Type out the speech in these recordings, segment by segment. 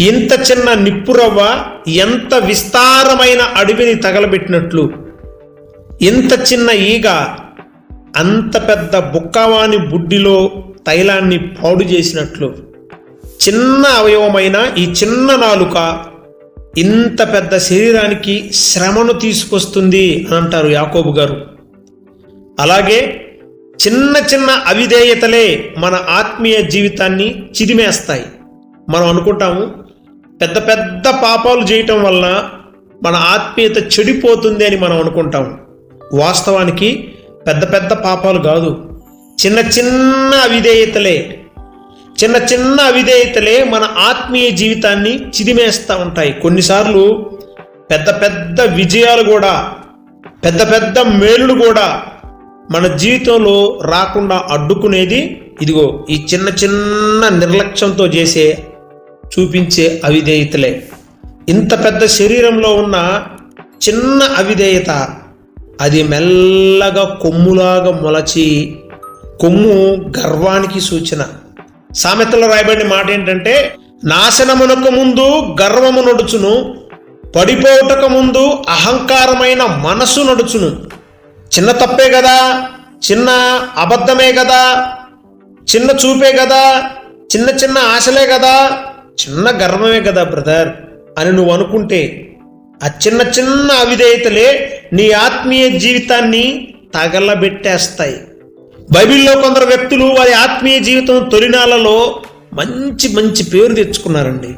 ఇంత చిన్న నిప్పురవ్వ ఎంత విస్తారమైన అడవిని తగలబెట్టినట్లు. ఇంత చిన్న ఈగ అంత పెద్ద బుక్కవాని బుడ్డిలో తైలాన్ని పాడు చేసినట్లు. చిన్న అవయవమైన ఈ చిన్న నాలుక ఇంత పెద్ద శరీరానికి శ్రమను తీసుకొస్తుంది అని అంటారు యాకోబు గారు. అలాగే చిన్న చిన్న అవిధేయతలే మన ఆత్మీయ జీవితాన్ని చిదిమేస్తాయి. మనం అనుకుంటాము పెద్ద పెద్ద పాపాలు చేయటం వలన మన ఆత్మీయత చెడిపోతుంది అని మనం అనుకుంటాము. వాస్తవానికి పెద్ద పెద్ద పాపాలు కాదు. చిన్న చిన్న అవిధేయతలే. చిన్న చిన్న అవిధేయతలే మన ఆత్మీయ జీవితాన్ని చిదిమేస్తూ ఉంటాయి. కొన్నిసార్లు పెద్ద పెద్ద విజయాలు కూడా పెద్ద పెద్ద మేలులు కూడా మన జీవితంలో రాకుండా అడ్డుకునేది ఇదిగో ఈ చిన్న చిన్న నిర్లక్ష్యంతో చేసే చూపించే అవిధేయతలే. ఇంత పెద్ద శరీరంలో ఉన్న చిన్న అవిధేయత అది మెల్లగా కొమ్ములాగా మొలచి కొమ్ము గర్వానికి సూచన. సామెతలో రాయబడిన మాట ఏంటంటే నాశనమునకు ముందు గర్వము నడుచును పడిపోవుటకు ముందు అహంకారమైన మనసు నడుచును. చిన్న తప్పే కదా చిన్న అబద్ధమే కదా చిన్న చూపే కదా చిన్న చిన్న ఆశలే కదా చిన్న గర్వమే కదా బ్రదర్? అని నువ్వు అనుకుంటే ఆ చిన్న చిన్న అవిధేయతలే నీ ఆత్మీయ జీవితాన్ని తగలబెట్టేస్తాయి. బైబిల్లో కొందరు వ్యక్తులు వారి ఆత్మీయ జీవితం తొలినాలలో మంచి మంచి పేరు తెచ్చుకున్నారండి.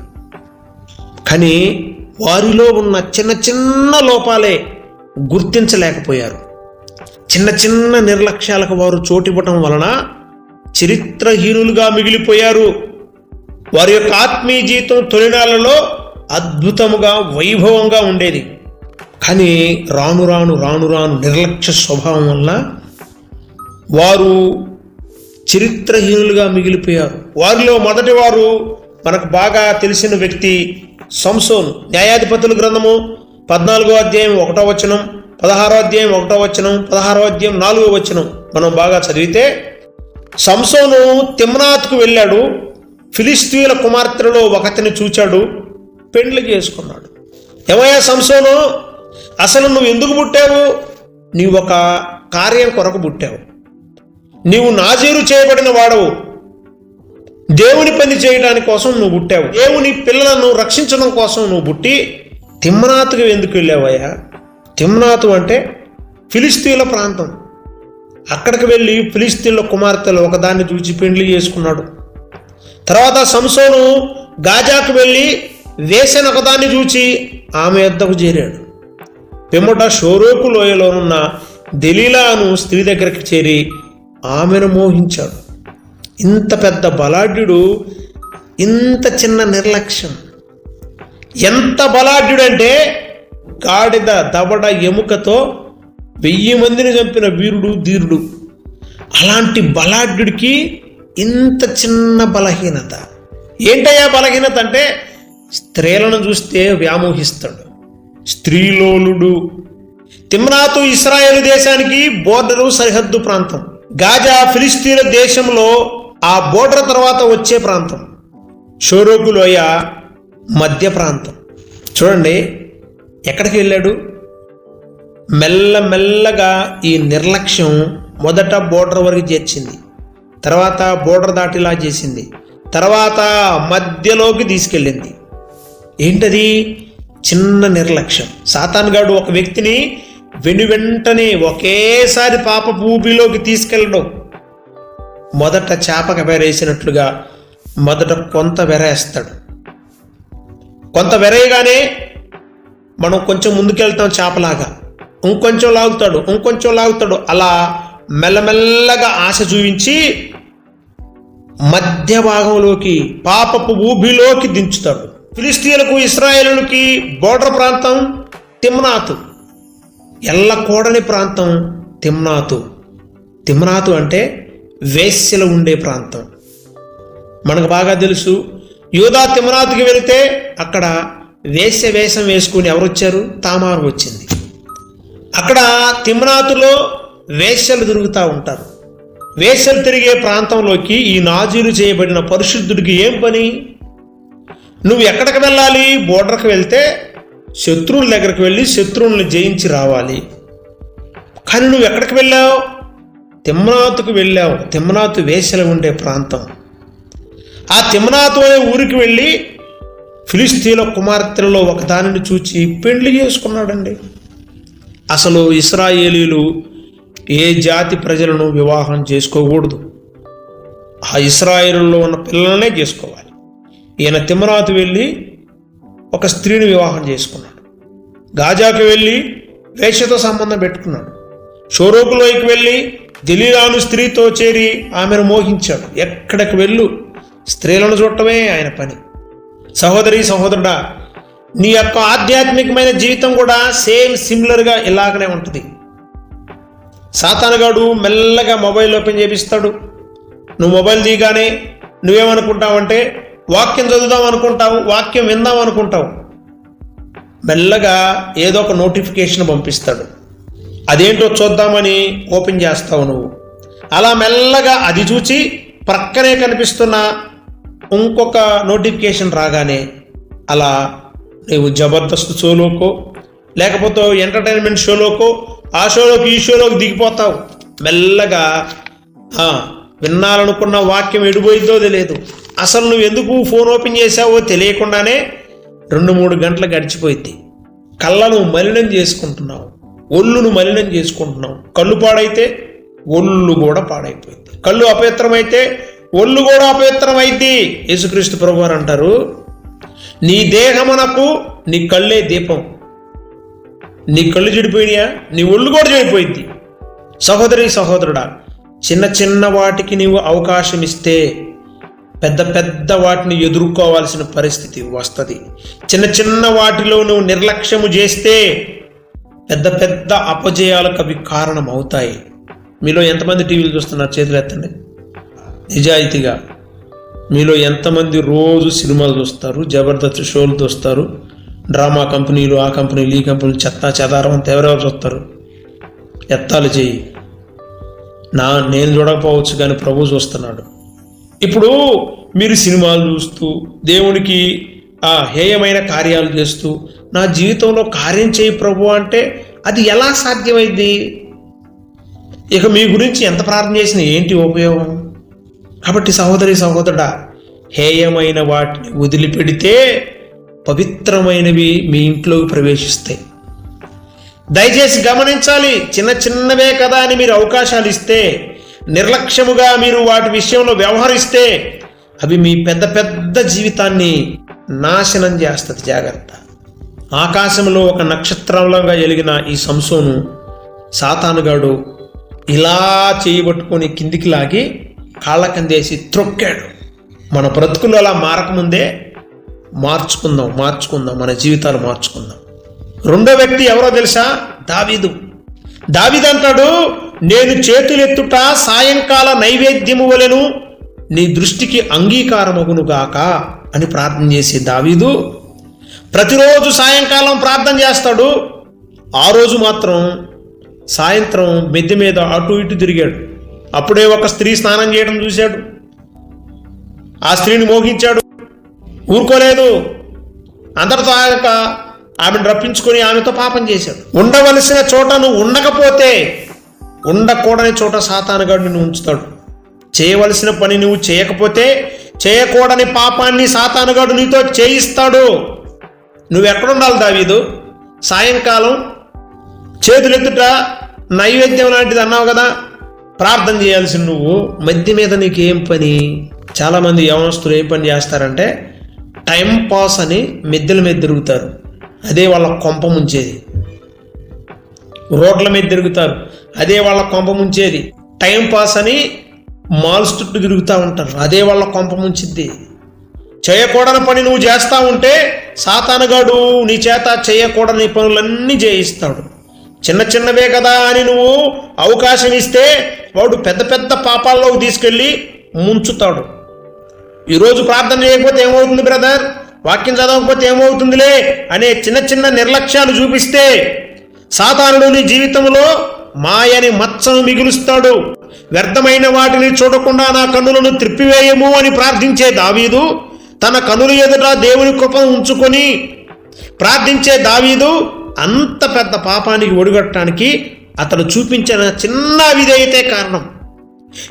కానీ వారిలో ఉన్న చిన్న చిన్న లోపాలే గుర్తించలేకపోయారు. చిన్న చిన్న నిర్లక్ష్యాలకు వారు చోటివ్వటం వలన చరిత్రహీనులుగా మిగిలిపోయారు. వారి యొక్క ఆత్మీయ జీవితం తొలినాళ్ళలో అద్భుతముగా వైభవంగా ఉండేది. కానీ రాను రాను రాను రాను నిర్లక్ష్య స్వభావం వల్ల వారు చరిత్రహీనులుగా మిగిలిపోయారు. వారిలో మొదటి వారు మనకు బాగా తెలిసిన వ్యక్తి సంసోన్. న్యాయాధిపతుల గ్రంథము పద్నాలుగో అధ్యాయం ఒకటో వచనం పదహారో అధ్యాయం ఒకటో వచనం పదహారో అధ్యాయం నాలుగో వచనం మనం బాగా చదివితే సంసోను తిమ్నాథ్కు వెళ్ళాడు. ఫిలిస్తీన్ల కుమార్తెలలో ఒకతిని చూచాడు పెండ్లి చేసుకున్నాడు. ఏమయ్యా సంసోను అసలు నువ్వు ఎందుకు పుట్టావు? నీవు ఒక కార్యం కొరకు పుట్టావు. నీవు నాజీరు చేయబడిన వాడవు. దేవుని పని చేయడానికి కోసం నువ్వు పుట్టావు. దేవుని పిల్లలను రక్షించడం కోసం నువ్వు పుట్టి తిమ్మనాథుకు ఎందుకు వెళ్ళావయ్యా? తిమ్నాథు అంటే ఫిలిస్తీన్ల ప్రాంతం. అక్కడికి వెళ్ళి ఫిలిస్తీన్ల కుమార్తెలు ఒకదాన్ని చూచి పెండ్లి చేసుకున్నాడు. తర్వాత సంసోను గాజాకు వెళ్ళి వేసిన ఒకదాన్ని చూచి ఆమె యొద్దకు చేరాడు. పిమ్మట షోరోకు లోయలోనున్న దెలీలా స్త్రీ దగ్గరికి చేరి ఆమెను మోహించాడు. ఇంత పెద్ద బలాఢ్యుడు ఇంత చిన్న నిర్లక్ష్యం. ఎంత బలాఢ్యుడంటే గాడిద దవడ ఎముకతో వెయ్యి మందిని చంపిన వీరుడు ధీరుడు. అలాంటి బలాఢ్యుడికి ఇంత చిన్న బలహీనత. ఏంటయ్యా బలహీనత అంటే? స్త్రీలను చూస్తే వ్యామోహిస్తాడు. స్త్రీలోలుడు. తిమ్నాతు ఇస్రాయేల్ దేశానికి బోర్డరు సరిహద్దు ప్రాంతం. గాజా ఫిలిస్తీన్ల దేశంలో ఆ బోర్డర్ తర్వాత వచ్చే ప్రాంతం. షోరోగు లోయ మధ్య ప్రాంతం. చూడండి ఎక్కడికి వెళ్ళాడు? మెల్ల మెల్లగా ఈ నిర్లక్ష్యం మొదట బోర్డర్ వరకు చేర్చింది. తర్వాత బోర్డర్ దాటిలా చేసింది. తర్వాత మధ్యలోకి తీసుకెళ్ళింది. ఏంటది? చిన్న నిర్లక్ష్యం. సాతాన్గాడు ఒక వ్యక్తిని వెను వెంటనే ఒకేసారి పాప భూమిలోకి తీసుకెళ్ళడం. మొదట చేపక వెరేసినట్లుగా మొదట కొంత వెరేస్తాడు. కొంత వెరేయగానే మనం కొంచెం ముందుకెళ్తాం చేపలాగా. ఇంకొంచెం లాగుతాడు ఇంకొంచెం లాగుతాడు. అలా మెల్లమెల్లగా ఆశ చూపించి మధ్య భాగంలోకి పాపపు ఊబిలోకి దించుతాడు ఫిలిస్తీన్లకు ఇస్రాయేలులకి బోర్డర్ ప్రాంతం తిమ్నాతు. ఎల్లకూడని ప్రాంతం తిమ్నాతు. తిమ్నాతు అంటే వేశ్యలు ఉండే ప్రాంతం. మనకు బాగా తెలుసు యూదా తిమ్నాతుకి వెళితే అక్కడ వేశ్య వేషం వేసుకుని ఎవరు వచ్చారు తామారు వచ్చింది. అక్కడ తిమ్నాతులో వేశ్యలు తిరుగుతూ ఉంటారు. వేషం తిరిగే ప్రాంతంలోకి ఈ నాజీలు చేయబడిన పరిశుద్ధుడికి ఏం పని? నువ్వు ఎక్కడికి వెళ్ళాలి? బోర్డర్కి వెళ్తే శత్రువుల దగ్గరికి వెళ్ళి శత్రువుల్ని జయించి రావాలి. కానీ నువ్వు ఎక్కడికి వెళ్ళావు? తిమ్మనాథుకు వెళ్ళావు. తిమ్మనాథు వేసలు ఉండే ప్రాంతం. ఆ తిమ్మనాథు అనే ఊరికి వెళ్ళి ఫిలిస్తీన్ల కుమార్తెలలో ఒక దానిని చూచి పెళ్ళి చేసుకున్నాడండి. అసలు ఇస్రాయేలీలు ఏ జాతి ప్రజలను వివాహం చేసుకోకూడదు. ఆ ఇస్రాయిల్లో ఉన్న పిల్లలనే చేసుకోవాలి. ఈయన తిమ్మరాతు వెళ్ళి ఒక స్త్రీని వివాహం చేసుకున్నాడు. గాజాకు వెళ్ళి వేషతో సంబంధం పెట్టుకున్నాడు. షోరోకులోకి వెళ్ళి దిలీరాను స్త్రీతో చేరి ఆమెను మోహించాడు. ఎక్కడికి వెళ్ళు స్త్రీలను చూడటమే ఆయన పని. సహోదరి సహోదరుడా నీ యొక్క ఆధ్యాత్మికమైన జీవితం కూడా సేమ్ సిమిలర్గా ఇలాగనే ఉంటుంది. సాతానగాడు మెల్లగా మొబైల్ ఓపెన్ చేపిస్తాడు. నువ్వు మొబైల్ తీయగానే నువ్వేమనుకుంటావంటే వాక్యం చదువుదాం అనుకుంటావు వాక్యం విందాం అనుకుంటావు. మెల్లగా ఏదో ఒక నోటిఫికేషన్ పంపిస్తాడు. అదేంటో చూద్దామని ఓపెన్ చేస్తావు నువ్వు. అలా మెల్లగా అది చూచి ప్రక్కనే కనిపిస్తున్న ఇంకొక నోటిఫికేషన్ రాగానే అలా నువ్వు జబర్దస్త్ షోలోకో లేకపోతే ఎంటర్టైన్మెంట్ షోలోకో ఆ షోలోకి ఈ షోలోకి దిగిపోతావు. మెల్లగా విన్నాలనుకున్న వాక్యం ఎడిపోయిందో తెలియదు. అసలు నువ్వు ఎందుకు ఫోన్ ఓపెన్ చేసావో తెలియకుండానే రెండు మూడు గంటలు గడిచిపోయింది. కళ్ళను మలినం చేసుకుంటున్నావు. ఒళ్ళును మలినం చేసుకుంటున్నావు. కళ్ళు పాడైతే ఒళ్ళు కూడా పాడైపోయింది. కళ్ళు అపవిత్రమైతే ఒళ్ళు కూడా అపవిత్రమైంది. యేసుక్రీస్తు ప్రభు వారు అంటారు నీ దేహమునకు నీ కళ్ళే దీపం. నీ కళ్ళు చెడిపోయినాయా? నీ ఒళ్ళు కూడా చెడిపోయింది. సహోదరి సహోదరుడా చిన్న చిన్న వాటికి నీవు అవకాశం ఇస్తే పెద్ద పెద్ద వాటిని ఎదుర్కోవాల్సిన పరిస్థితి వస్తుంది. చిన్న చిన్న వాటిలో నువ్వు నిర్లక్ష్యము చేస్తే పెద్ద పెద్ద అపజయాలకు అవి కారణం అవుతాయి మీలో ఎంతమంది టీవీలు చూస్తున్నారు? చేతులు ఎత్తండి. నిజాయితీగా మీలో ఎంతమంది రోజు సినిమాలు చూస్తారు? జబర్దస్త్ షోలు చూస్తారు? డ్రామా కంపెనీలు ఆ కంపెనీలు ఈ కంపెనీలు చెత్త చెదారం అంత ఎవరెవరు చూస్తారు? ఎత్తాలు చేయి నా నేను చూడకపోవచ్చు కానీ ప్రభు చూస్తున్నాడు. ఇప్పుడు మీరు సినిమాలు చూస్తూ దేవునికి ఆ హేయమైన కార్యాలు చేస్తూ నా జీవితంలో కార్యం చేయి ప్రభు అంటే అది ఎలా సాధ్యమైంది? ఇక మీ గురించి ఎంత ప్రార్థన చేసినా ఏంటి ఉపయోగం? కాబట్టి సహోదరి సహోదరుడా హేయమైన వాటిని వదిలిపెడితే పవిత్రమైనవి మీ ఇంట్లోకి ప్రవేశిస్తాయి. దయచేసి గమనించాలి చిన్న చిన్నవే కదా అని మీరు అవకాశాలు ఇస్తే నిర్లక్ష్యముగా మీరు వాటి విషయంలో వ్యవహరిస్తే అవి మీ పెద్ద పెద్ద జీవితాన్ని నాశనం చేస్తుంది జాగ్రత్త. ఆకాశంలో ఒక నక్షత్రంలాగా ఎలిగిన ఈ సంసోను సాతానుగాడు ఇలా చేయబట్టుకొని కిందికి లాగి కాళ్ళ కిందేసి త్రొక్కాడు. మన బ్రతుకులు అలా మారకముందే మార్చుకుందాం మార్చుకుందాం మన జీవితాలు మార్చుకుందాం. రెండో వ్యక్తి ఎవరో తెలుసా? దావీదు. దావీదు అంటాడు నేను చేతులెత్తుట సాయంకాల నైవేద్యము వలెను నీ దృష్టికి అంగీకారమగునుగాక అని ప్రార్థన చేసే దావీదు. ప్రతిరోజు సాయంకాలం ప్రార్థన చేస్తాడు. ఆ రోజు మాత్రం సాయంత్రం మెద్దె మీద అటు ఇటు తిరిగాడు. అప్పుడే ఒక స్త్రీ స్నానం చేయడం చూశాడు. ఆ స్త్రీని మోగించాడు ఊరుకోలేదు. అందరితో ఆగక ఆమెను రప్పించుకొని ఆమెతో పాపం చేశాడు. ఉండవలసిన చోట నువ్వు ఉండకపోతే ఉండకూడని చోట సాతానుగాడు నిన్ను ఉంచుతాడు. చేయవలసిన పని నువ్వు చేయకపోతే చేయకూడని పాపాన్ని సాతానుగాడు నీతో చేయిస్తాడు. నువ్వు ఎక్కడుండాలి దావీదు? సాయంకాలం చేతులెత్తుట నైవేద్యం లాంటిది అన్నావు కదా? ప్రార్థన చేయాల్సి నువ్వు మధ్య మీద నీకేం పని? చాలామంది యవనస్తులు ఏం పని చేస్తారంటే టైం పాస్ అని మిద్దెల మీద తిరుగుతారు. అదే వాళ్ళ కొంప ముంచేది. రోడ్ల మీద తిరుగుతారు. అదే వాళ్ళ కొంప ముంచేది. టైం పాస్ అని మాల్స్ చుట్టూ తిరుగుతూ ఉంటారు. అదే వాళ్ళ కొంప ముంచిద్ది. చేయకూడని పని నువ్వు చేస్తూ ఉంటే సాతానగాడు నీ చేత చేయకూడని పనులన్నీ చేయిస్తాడు. చిన్న చిన్నవే కదా అని నువ్వు అవకాశం ఇస్తే వాడు పెద్ద పెద్ద పాపాల్లోకి తీసుకెళ్ళి ముంచుతాడు. ఈరోజు ప్రార్థన చేయకపోతే ఏమవుతుంది బ్రదర్? వాక్యం చదవకపోతే ఏమవుతుందిలే? అనే చిన్న చిన్న నిర్లక్ష్యాలు చూపిస్తే సాతానుడు నీ జీవితంలో మాయని మచ్చను మిగులుస్తాడు. వ్యర్థమైన వాటిని చూడకుండా నా కన్నులను త్రిప్పివేయము అని ప్రార్థించే దావీదు తన కనుల ఎదుట దేవుని కృపను ఉంచుకొని ప్రార్థించే దావీదు అంత పెద్ద పాపానికి ఒడిగట్టడానికి అతను చూపించిన చిన్న విధేయతే కారణం.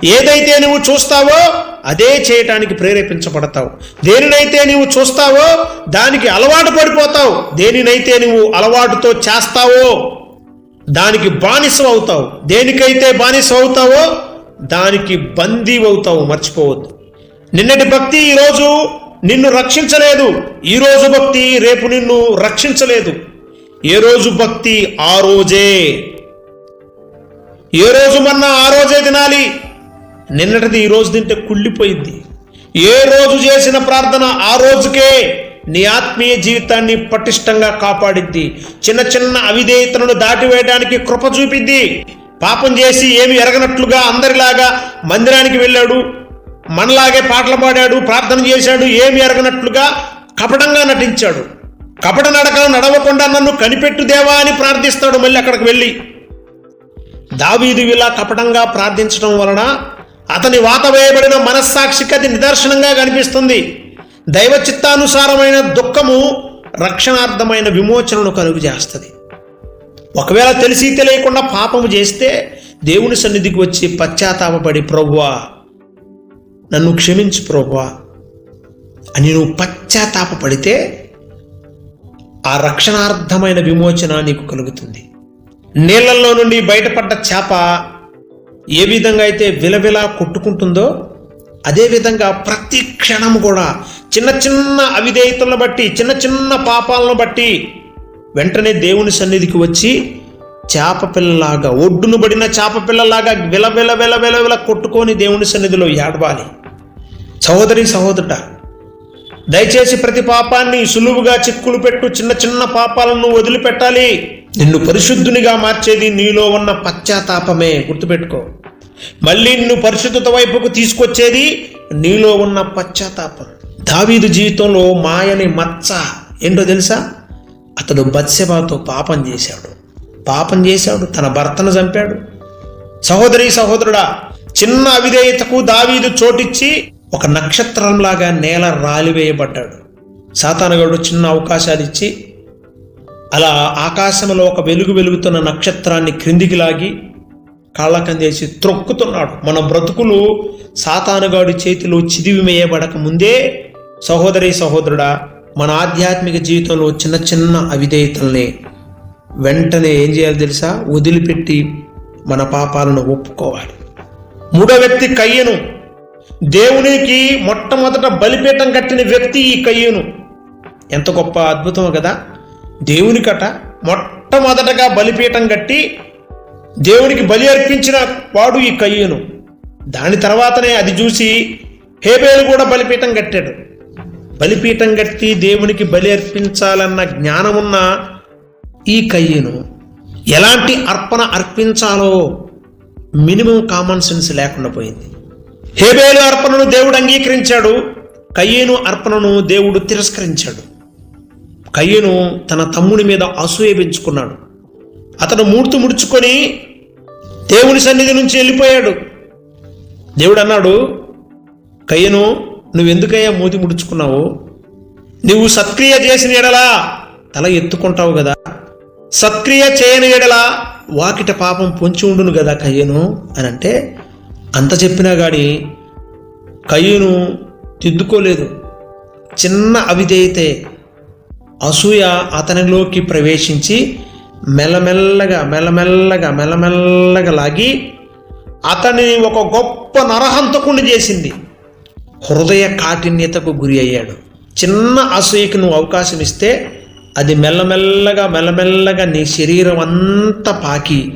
ఏదైతే నువ్వు చూస్తావో అదే చేయటానికి ప్రేరేపించబడతావు. దేనినైతే నీవు చూస్తావో దానికి అలవాటు పడిపోతావు. దేనినైతే నువ్వు అలవాటుతో చేస్తావో దానికి బానిసం అవుతావు. దేనికైతే బానిసం అవుతావో దానికి బందీ అవుతావు. మర్చిపోవద్దు. నిన్నటి భక్తి ఈరోజు నిన్ను రక్షించలేదు. ఈరోజు భక్తి రేపు నిన్ను రక్షించలేదు. ఏ రోజు భక్తి? ఆ రోజే. ఏ రోజు మన్నా ఆ రోజే తినాలి. నిన్నటిది ఈ రోజు తింటే కుళ్ళిపోయింది. ఏ రోజు చేసిన ప్రార్థన ఆ రోజుకే నీ ఆత్మీయ జీవితాన్ని పటిష్టంగా కాపాడిద్ది. చిన్న చిన్న అవిధేయతలను దాటివేయడానికి కృప చూపిద్ది. పాపం చేసి ఏమి ఎరగనట్లుగా అందరిలాగా మందిరానికి వెళ్ళాడు. మనలాగే పాటలు పాడాడు ప్రార్థన చేశాడు ఏమి ఎరగనట్లుగా కపటంగా నటించాడు. కపట నడకలు నడవకుండా నన్ను కనిపెట్టు దేవా అని ప్రార్థిస్తాడు మళ్ళీ అక్కడికి వెళ్ళి. దావీదు ఇలా కపటంగా ప్రార్థించడం వలన అతని వాత వేయబడిన మనస్సాక్షికి అది నిదర్శనంగా కనిపిస్తుంది. దైవ చిత్తానుసారమైన దుఃఖము రక్షణార్థమైన విమోచనను కలుగు చేస్తుంది ఒకవేళ తెలిసి తెలియకుండా పాపము చేస్తే దేవుని సన్నిధికి వచ్చి పశ్చాత్తాపడి ప్రభువా నన్ను క్షమించు ప్రభువా. అని నువ్వు పశ్చాత్తాపడితే ఆ రక్షణార్థమైన విమోచన నీకు కలుగుతుంది. నీళ్ళలో నుండి బయటపడ్డ చేప ఏ విధంగా అయితే విలవిలా కొట్టుకుంటుందో అదేవిధంగా ప్రతి క్షణం కూడా చిన్న చిన్న అవిధేయతలను బట్టి చిన్న చిన్న పాపాలను బట్టి వెంటనే దేవుని సన్నిధికి వచ్చి చేప పిల్లలాగా ఒడ్డును పడిన చేప పిల్లలాగా విలవిల విల విల కొట్టుకొని దేవుని సన్నిధిలో ఏడవాలి. సహోదరి సహోదరుడ దయచేసి ప్రతి పాపాన్ని సులువుగా చిక్కులు పెట్టు చిన్న చిన్న పాపాలను వదిలిపెట్టాలి. నిన్ను పరిశుద్ధునిగా మార్చేది నీలో ఉన్న పశ్చాత్తాపమే. గుర్తుపెట్టుకో. మళ్ళీ నిన్ను పరిశుద్ధత వైపుకు తీసుకొచ్చేది నీలో ఉన్న పశ్చాత్తాపం. దావీదు జీవితంలో మాయని మచ్చ ఏంటో తెలుసా? అతడు బత్సెబాతో పాపం చేశాడు. పాపం చేశాడు తన భర్తను చంపాడు. సహోదరి సహోదరుడా చిన్న అవిధేయతకు దావీదు చోటిచ్చి ఒక నక్షత్రంలాగా నేల రాలివేయబడ్డాడు. సాతానగడు చిన్న అవకాశాలు ఇచ్చి అలా ఆకాశంలో ఒక వెలుగు వెలుగుతున్న నక్షత్రాన్ని క్రిందికి లాగి కాళ్ళకందేసి త్రొక్కుతున్నాడు. మన బ్రతుకులు సాతానుగాడి చేతిలో చిదివిమేయబడక ముందే సహోదరి సహోదరుడా మన ఆధ్యాత్మిక జీవితంలో చిన్న చిన్న అవిధేయతల్ని వెంటనే ఏం చేయాలి తెలుసా? వదిలిపెట్టి మన పాపాలను ఒప్పుకోవాలి. మూడో వ్యక్తి కయ్యను. దేవునికి మొట్టమొదట బలిపీఠం కట్టిన వ్యక్తి ఈ కయ్యను. ఎంత గొప్ప అద్భుతం కదా? దేవునికట మొట్టమొదటగా బలిపీఠం కట్టి దేవునికి బలి అర్పించిన వాడు ఈ కయ్యను. దాని తర్వాతనే అది చూసి హేబేలు కూడా బలిపీఠం కట్టాడు. బలిపీఠం కట్టి దేవునికి బలి అర్పించాలన్న జ్ఞానమున్న ఈ కయ్యను ఎలాంటి అర్పణ అర్పించాలో మినిమం కామన్ సెన్స్ లేకుండా పోయింది. హేబేలు అర్పణను దేవుడు అంగీకరించాడు. కయ్యేను అర్పణను దేవుడు తిరస్కరించాడు. కయ్యను తన తమ్ముని మీద అసూయ పెంచుకున్నాడు. అతను మూర్తి ముడుచుకొని దేవుని సన్నిధి నుంచి వెళ్ళిపోయాడు. దేవుడు అన్నాడు కయ్యను నువ్వెందుకయ్యా మూతి ముడుచుకున్నావు? నువ్వు సత్క్రియ చేసిన ఎడలా తల ఎత్తుకుంటావు కదా సత్క్రియ చేయని ఎడలా వాకిట పాపం పొంచి ఉండును కదా కయ్యను? అని అంటే అంత చెప్పినా గాని కయ్యను తిద్దుకోలేదు. చిన్న అవిధేయతే అసూయ అతనిలోకి ప్రవేశించి మెల్లమెల్లగా మెల్లమెల్లగా మెల్లమెల్లగా లాగి అతనిని ఒక గొప్ప నరహంతకుణ్ణి చేసింది. హృదయ కాఠిన్యతకు గురి అయ్యాడు. చిన్న అసూయకి నువ్వు అవకాశం ఇస్తే అది మెల్లమెల్లగా మెల్లమెల్లగా నీ శరీరం అంతా పాకి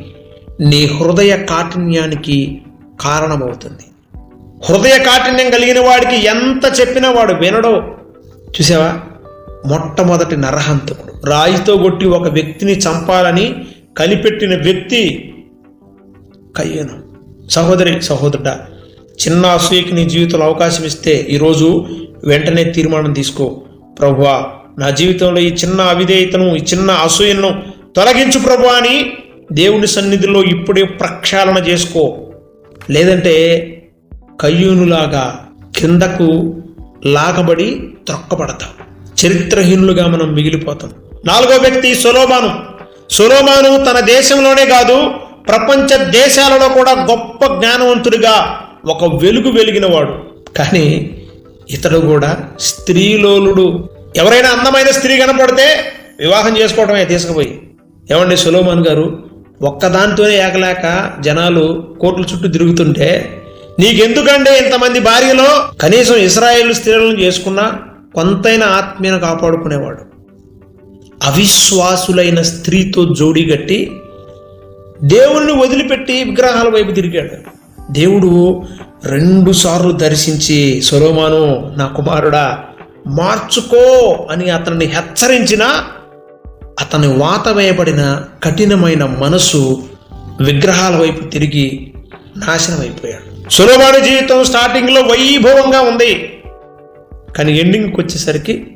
నీ హృదయ కాఠిన్యానికి కారణమవుతుంది. హృదయ కాఠిన్యం కలిగిన వాడికి ఎంత చెప్పినా వాడు వినడో. చూసావా? మొట్టమొదటి నరహంతకుడు. రాయితో కొట్టి ఒక వ్యక్తిని చంపాలని కనిపెట్టిన వ్యక్తి కయ్యను. సహోదరి సహోదరుడ చిన్న అసూయకి నీ జీవితంలో అవకాశం ఇస్తే ఈరోజు వెంటనే తీర్మానం తీసుకో. ప్రభువా నా జీవితంలో ఈ చిన్న అవిధేయతను ఈ చిన్న అసూయను తొలగించు ప్రభు అని దేవుని సన్నిధిలో ఇప్పుడే ప్రక్షాళన చేసుకో. లేదంటే కయ్యూనులాగా కిందకు లాగబడి త్రొక్కబడతావు. చరిత్రహీనులుగా మనం మిగిలిపోతాం. నాలుగో వ్యక్తి సొలోమాను. సొలోమాను తన దేశంలోనే కాదు ప్రపంచ దేశాలలో కూడా గొప్ప జ్ఞానవంతుడిగా ఒక వెలుగు వెలిగినవాడు. కానీ ఇతడు కూడా స్త్రీలోలుడు. ఎవరైనా అందమైన స్త్రీ కనపడితే వివాహం చేసుకోవడమే తీసుకుపోయి. ఏమండి సులోమాన్ గారు ఒక్కదానితోనే ఏకలేక జనాలు కోట్ల చుట్టూ తిరుగుతుంటే నీకెందుకంటే ఇంతమంది భార్యలో కనీసం ఇస్రాయేల్ స్త్రీలను చేసుకున్నా? కొంతైన ఆత్మీయను కాపాడుకునేవాడు. అవిశ్వాసులైన స్త్రీతో జోడీగట్టి దేవుణ్ణి వదిలిపెట్టి విగ్రహాల వైపు తిరిగాడు. దేవుడు రెండు సార్లు దర్శించి సొలోమాను నా కుమారుడా మార్చుకో అని అతన్ని హెచ్చరించిన అతని వాత వేయబడిన కఠినమైన మనసు విగ్రహాల వైపు తిరిగి నాశనమైపోయాడు. సులభాను జీవితం స్టార్టింగ్లో వైభవంగా ఉంది. కానీ ఎండింగ్కి వచ్చేసరికి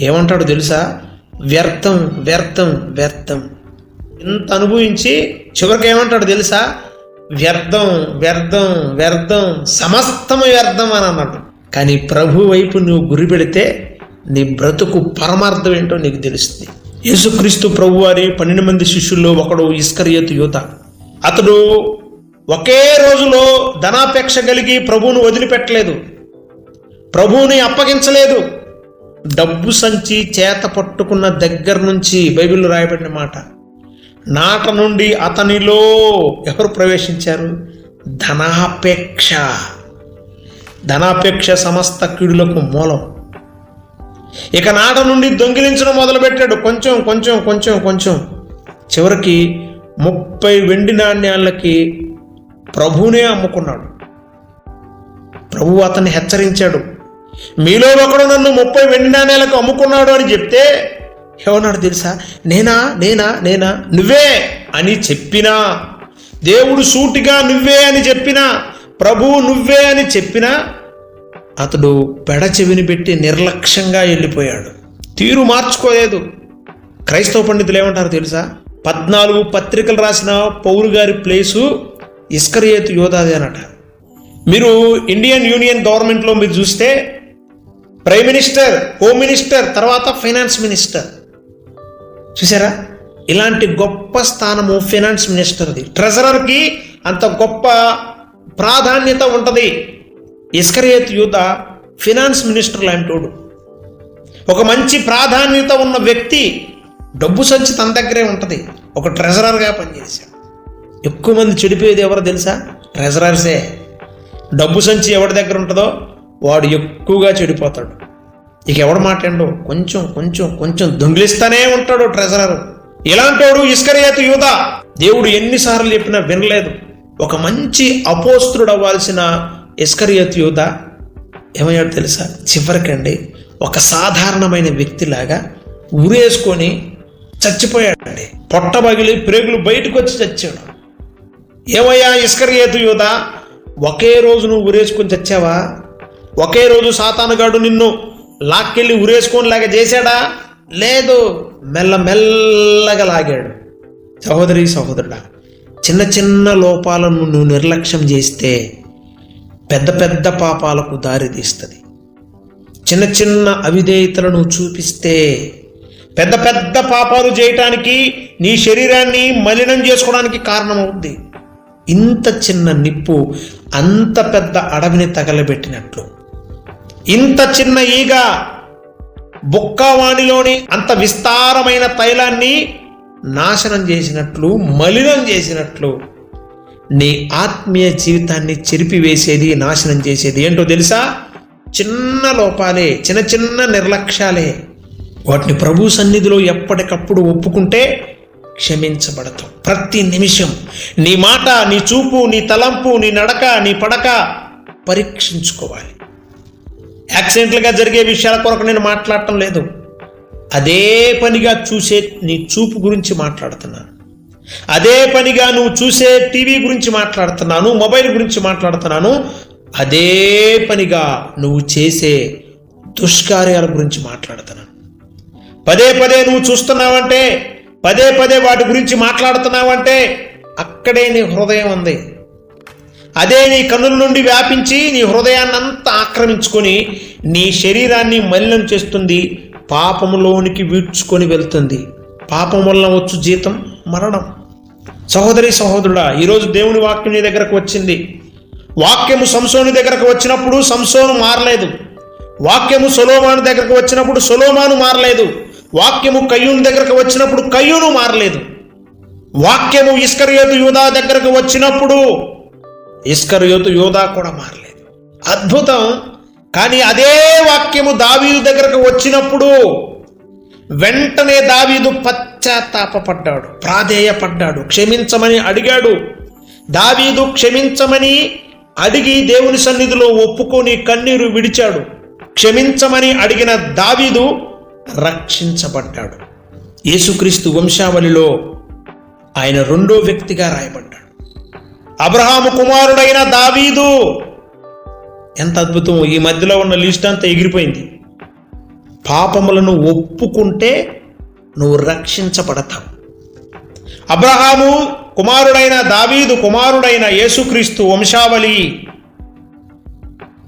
ఏమంటాడో తెలుసా? వ్యర్థం వ్యర్థం వ్యర్థం. ఇంత అనుభవించి చివరికి ఏమంటాడు తెలుసా? వ్యర్థం వ్యర్థం వ్యర్థం సమస్తం వ్యర్థం అని అన్నాడు. కానీ ప్రభు వైపు నువ్వు గురి పెడితే నీ బ్రతుకు పరమార్థం ఏంటో నీకు తెలుస్తుంది. యేసుక్రీస్తు ప్రభు వారి పన్నెండు మంది శిష్యుల్లో ఒకడు ఇస్కరియతు యువత అతడు ఒకే రోజులో ధనాపేక్ష కలిగి ప్రభువును వదిలిపెట్టలేదు. ప్రభువుని అప్పగించలేదు. డబ్బు సంచి చేత పట్టుకున్న దగ్గర నుంచి బైబిల్లో రాయబడిన మాట నాట నుండి అతనిలో ఎవరు ప్రవేశించారు? ధనాపేక్ష. ధనాపేక్ష సమస్త కీడులకు మూలం. ఇక నాట నుండి దొంగిలించడం మొదలుపెట్టాడు. కొంచెం కొంచెం కొంచెం కొంచెం. చివరికి ముప్పై వెండి నాణ్యాలకి ప్రభువునే అమ్ముకున్నాడు. ప్రభు అతన్ని హెచ్చరించాడు. మీలో ఒకడు నన్ను ముప్పై వెండి నాణ్యాలకు అమ్ముకున్నాడు అని చెప్తే ఏమన్నాడు తెలుసా? నేనా నేనా నేనా? నువ్వే అని చెప్పినా. దేవుడు సూటిగా నువ్వే అని చెప్పినా. ప్రభువు నువ్వే అని చెప్పినా. అతడు పెడ చెవిని పెట్టి నిర్లక్ష్యంగా వెళ్ళిపోయాడు. తీరు మార్చుకోలేదు. క్రైస్తవ పండితులు ఏమంటారు తెలుసా? పద్నాలుగు పత్రికలు రాసిన పౌరు గారి ప్లేసు ఇస్కరియేతు యోధాది అనట మీరు ఇండియన్ యూనియన్ గవర్నమెంట్లో మీరు చూస్తే ప్రైమ్ మినిస్టర్ హోమ్ మినిస్టర్ తర్వాత ఫైనాన్స్ మినిస్టర్ చూసారా? ఇలాంటి గొప్ప స్థానము ఫైనాన్స్ మినిస్టర్ది ట్రెజరర్కి అంత గొప్ప ప్రాధాన్యత ఉంటుంది. ఇస్కరియత్ యూత ఫినాన్స్ మినిస్టర్ లాంటోడు. ఒక మంచి ప్రాధాన్యత ఉన్న వ్యక్తి డబ్బు సంచి తన దగ్గరే ఉంటుంది. ఒక ట్రెజరర్గా పనిచేశాడు. ఎక్కువ మంది చెడిపోయేది ఎవరో తెలుసా? ట్రెజరర్సే డబ్బు సంచి ఎవరి దగ్గర ఉంటుందో వాడు ఎక్కువగా చెడిపోతాడు. ఇక ఎవడు మాట్లాడు కొంచెం కొంచెం కొంచెం దొంగిలిస్తానే ఉంటాడు ట్రెజరర్. ఇలాంటోడు ఇస్కరియాతు యూత దేవుడు ఎన్నిసార్లు చెప్పినా వినలేదు. ఒక మంచి అపోస్త్రుడు అవ్వాల్సిన ఇస్కరియాతు యూత ఏమయ్యాడు తెలుసా? చివరికండి ఒక సాధారణమైన వ్యక్తిలాగా ఉరేసుకొని చచ్చిపోయాడండి. పొట్ట పగిలి ప్రేగులు బయటకు వచ్చి చచ్చాడు. ఏమయ్యా ఇస్కరియేతు యూద? ఒకే రోజు నువ్వు ఉరేసుకొని చచ్చావా? ఒకే రోజు సాతానుగాడు నిన్ను లాక్కెళ్ళి ఉరేసుకొని లాగా చేశాడా? లేదు. మెల్ల మెల్లగా లాగాడు. సహోదరి సహోదరుడా చిన్న చిన్న లోపాలను నువ్వు నిర్లక్ష్యం చేస్తే పెద్ద పెద్ద పాపాలకు దారి తీస్తుంది. చిన్న చిన్న అవిధేయతలను చూపిస్తే పెద్ద పెద్ద పాపాలు చేయటానికి నీ శరీరాన్ని మలినం చేసుకోవడానికి కారణమవుద్ది. ఇంత చిన్న నిప్పు అంత పెద్ద అడవిని తగలబెట్టినట్లు. ఇంత చిన్న ఈగ బుక్కవాణిలోని అంత విస్తారమైన తైలాన్ని నాశనం చేసినట్లు మలినం చేసినట్లు నీ ఆత్మీయ జీవితాన్ని చెరిపివేసేది నాశనం చేసేది ఏంటో తెలుసా? చిన్న లోపాలే చిన్న చిన్న నిర్లక్ష్యాలే. వాటిని ప్రభు సన్నిధిలో ఎప్పటికప్పుడు ఒప్పుకుంటే క్షమించబడతాం. ప్రతి నిమిషం నీ మాట నీ చూపు నీ తలంపు నీ నడక నీ పడక పరీక్షించుకోవాలి. యాక్సిడెంట్లుగా జరిగే విషయాల కొరకు నేను మాట్లాడటం లేదు. అదే పనిగా చూసే నీ చూపు గురించి మాట్లాడుతున్నాను. అదే పనిగా నువ్వు చూసే టీవీ గురించి మాట్లాడుతున్నాను మొబైల్ గురించి మాట్లాడుతున్నాను అదే పనిగా నువ్వు చేసే దుష్కార్యాల గురించి మాట్లాడుతున్నాను. పదే పదే నువ్వు చూస్తున్నావంటే పదే పదే వాటి గురించి మాట్లాడుతున్నావంటే అక్కడే నీ హృదయం ఉంది. అదే నీ కన్నుల నుండి వ్యాపించి నీ హృదయాన్నంతా ఆక్రమించుకొని నీ శరీరాన్ని మలినం చేస్తుంది పాపములోనికి వీడ్చుకొని వెళ్తుంది. పాపం వల్ల వచ్చు జీతం మరణం. సహోదరి సహోదరుడా ఈరోజు దేవుని వాక్యం నీ దగ్గరకు వచ్చింది. వాక్యము సంసోని దగ్గరకు వచ్చినప్పుడు సంసోను మారలేదు. వాక్యము సొలోమాను దగ్గరకు వచ్చినప్పుడు సొలోమాను మారలేదు. వాక్యము కయ్యూని దగ్గరకు వచ్చినప్పుడు కయ్యూను మారలేదు. వాక్యము ఇస్కరియోతు యూదా దగ్గరకు వచ్చినప్పుడు ఇస్కరియోతు యోధా కూడా మారలేదు. అద్భుతం. కానీ అదే వాక్యము దావీదు దగ్గరకు వచ్చినప్పుడు వెంటనే దావీదు పశ్చాత్తాపడ్డాడు ప్రాధేయపడ్డాడు క్షమించమని అడిగాడు. దావీదు క్షమించమని అడిగి దేవుని సన్నిధిలో ఒప్పుకొని కన్నీరు విడిచాడు. క్షమించమని అడిగిన దావీదు రక్షించబడ్డాడు. యేసుక్రీస్తు వంశావళిలో ఆయన రెండో వ్యక్తిగా రాయబడ్డాడు అబ్రహాము కుమారుడైన దావీదు. ఎంత అద్భుతం ఈ మధ్యలో ఉన్న లిస్ట్ అంతా ఎగిరిపోయింది. పాపములను ఒప్పుకుంటే నువ్వు రక్షించబడతావు. అబ్రహాము కుమారుడైన దావీదు కుమారుడైన యేసుక్రీస్తు వంశావళి.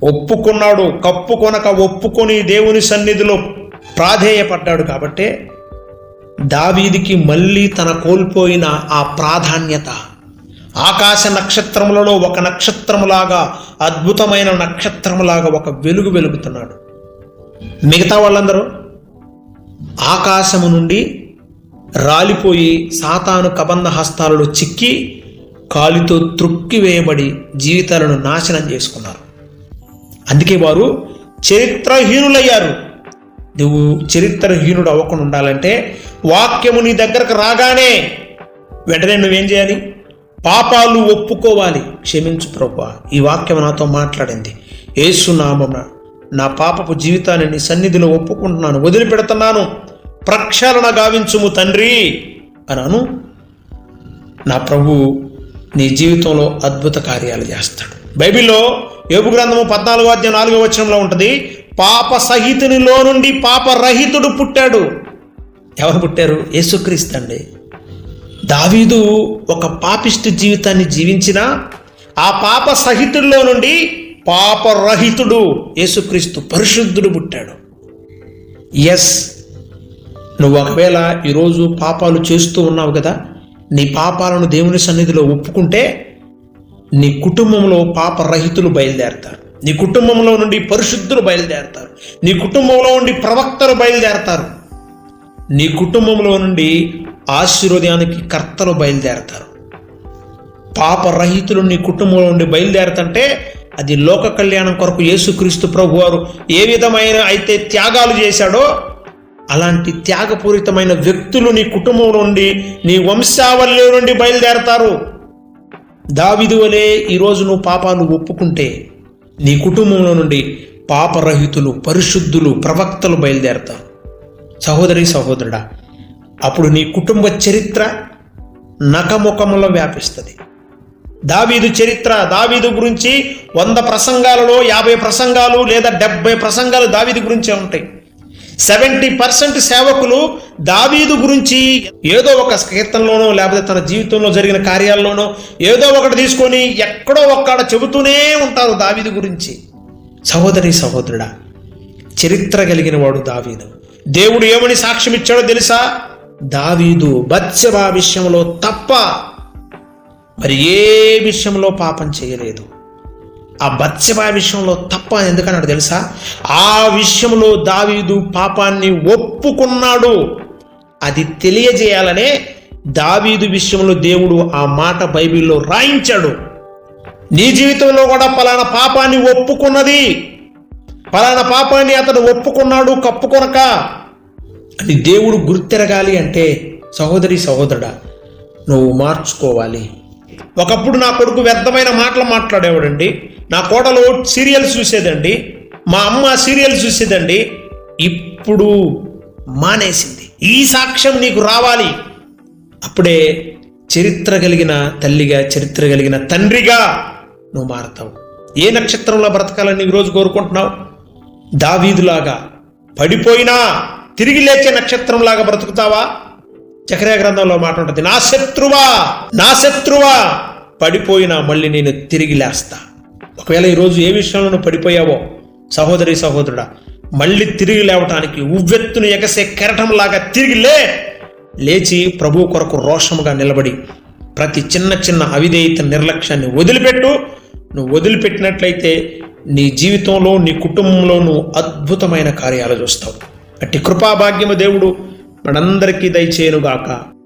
ఒప్పుకున్నాడు కప్పుకొనక ఒప్పుకొని దేవుని సన్నిధిలో ప్రాధేయపడ్డాడు కాబట్టే దావీదికి మళ్ళీ తన కోల్పోయిన ఆ ప్రాధాన్యత ఆకాశ నక్షత్రములలో ఒక నక్షత్రములాగా అద్భుతమైన నక్షత్రములాగా ఒక వెలుగు వెలుగుతున్నాడు. మిగతా వాళ్ళందరూ ఆకాశము నుండి రాలిపోయి సాతాను కబంధ హస్తాలలో చిక్కి కాలితో త్రుక్కి వేయబడి జీవితాలను నాశనం చేసుకున్నారు. అందుకే వారు చరిత్రహీనులయ్యారు. నువ్వు చరిత్రహీనుడు అవ్వకుండా ఉండాలంటే వాక్యము నీ దగ్గరకు రాగానే వెంటనే నువ్వేం చేయాలి? పాపాలు ఒప్పుకోవాలి. క్షమించు ప్రభా. ఈ వాక్యం నాతో మాట్లాడింది. ఏసునామమున నా పాపపు జీవితాన్ని నీ సన్నిధిలో ఒప్పుకుంటున్నాను. వదిలిపెడుతున్నాను. ప్రక్షాళన గావించుము తండ్రి అన్నాను. నా ప్రభు నీ జీవితంలో అద్భుత కార్యాలు చేస్తాడు. బైబిల్లో యోగు గ్రంథము పద్నాలుగో అధ్యాయం నాలుగో వచనంలో ఉంటుంది. పాప సహితునిలో నుండి పాప రహితుడు పుట్టాడు. ఎవరు పుట్టారు? యేసుక్రీస్తు అండి. దావీదు ఒక పాపిష్టి జీవితాన్ని జీవించిన ఆ పాప సహితుల్లో నుండి పాపరహితుడు యేసుక్రీస్తు పరిశుద్ధుడు పుట్టాడు. ఎస్ నువ్వు ఒకవేళ ఈరోజు పాపాలు చేస్తూ ఉన్నావు కదా నీ పాపాలను దేవుని సన్నిధిలో ఒప్పుకుంటే నీ కుటుంబంలో పాపరహితులు బయలుదేరతారు. నీ కుటుంబంలో నుండి పరిశుద్ధులు బయలుదేరతారు. నీ కుటుంబంలో నుండి ప్రవక్తలు బయలుదేరతారు. నీ కుటుంబంలో నుండి ఆశీర్వదయానికి కర్తలు బయలుదేరతారు. పాపరహితులు నీ కుటుంబంలో నుండి బయలుదేరతంటే అది లోక కళ్యాణం కొరకు యేసుక్రీస్తు ప్రభు వారు ఏ విధమైన అయితే త్యాగాలు చేశాడో అలాంటి త్యాగపూరితమైన వ్యక్తులు నీ కుటుంబం నుండి నీ వంశావళిలో నుండి బయలుదేరతారు. దావిదు వలె ఈరోజు నువ్వు పాపాలు ఒప్పుకుంటే నీ కుటుంబంలో నుండి పాపరహితులు పరిశుద్ధులు ప్రవక్తలు బయలుదేరతారు. సహోదరి సహోదరుడా అప్పుడు నీ కుటుంబ చరిత్ర నకముఖములో వ్యాపిస్తుంది. దావీదు చరిత్ర దావీదు గురించి వంద ప్రసంగాలలో యాభై ప్రసంగాలు లేదా డెబ్బై ప్రసంగాలు దావీదు గురించే ఉంటాయి. సెవెంటీ పర్సెంట్ సేవకులు దావీదు గురించి ఏదో ఒక కీర్తనలోనో లేకపోతే తన జీవితంలో జరిగిన కార్యాల్లోనో ఏదో ఒకటి తీసుకొని ఎక్కడో ఒక్కడ చెబుతూనే ఉంటారు దావీదు గురించి. సహోదరి సహోదరుడా చరిత్ర కలిగిన వాడు దావీదు. దేవుడు ఏమని సాక్ష్యం ఇచ్చాడో తెలుసా? దావీదు బత్సెబా విషయంలో తప్ప మరి ఏ విషయంలో పాపం చేయలేదు. ఆ బత్సెబా విషయంలో తప్ప ఎందుకన్నాడు తెలుసా? ఆ విషయంలో దావీదు పాపాన్ని ఒప్పుకున్నాడు. అది తెలియజేయాలనే దావీదు విషయంలో దేవుడు ఆ మాట బైబిల్లో రాయించాడు. నీ జీవితంలో కూడా పలానా పాపాన్ని ఒప్పుకున్నది. పలానా పాపాన్ని అతడు ఒప్పుకున్నాడు కప్పుకొనక అని దేవుడు గుర్తెరగాలి అంటే సహోదరి సహోదరుడా నువ్వు మార్చుకోవాలి. ఒకప్పుడు నా కొడుకు వ్యర్థమైన మాటలు మాట్లాడేవాడండి. నా కోడలు సీరియల్స్ చూసేదండి. మా అమ్మ సీరియల్స్ చూసేదండి. ఇప్పుడు మానేసింది. ఈ సాక్ష్యం నీకు రావాలి. అప్పుడే చరిత్ర కలిగిన తల్లిగా చరిత్ర కలిగిన తండ్రిగా నువ్వు మారతావు. ఏ నక్షత్రంలో బ్రతకాలని ఈరోజు కోరుకుంటున్నావు? దావీదులాగా పడిపోయినా తిరిగి లేచే నక్షత్రంలాగా బ్రతుకుతావా? చక్రయ గ్రంథంలో మాట ఉంటుంది నా శత్రువా నా శత్రువా పడిపోయినా మళ్ళీ నేను తిరిగి లేస్తా. ఒకవేళ ఈరోజు ఏ విషయంలో పడిపోయావో సహోదరి సహోదరుడా మళ్ళీ తిరిగి లేవటానికి ఉవ్వెత్తును ఎగసే కెరటంలాగా తిరిగి లే. లేచి ప్రభు కొరకు రోషముగా నిలబడి ప్రతి చిన్న చిన్న అవిధేయత నిర్లక్ష్యాన్ని వదిలిపెట్టు. నువ్వు వదిలిపెట్టినట్లయితే నీ జీవితంలో నీ కుటుంబంలో నువ్వు అద్భుతమైన కార్యాలు చూస్తావు. అట్టి కృపాభాగ్యము దేవుడు. మనందరికీ దయచేయనుగాక.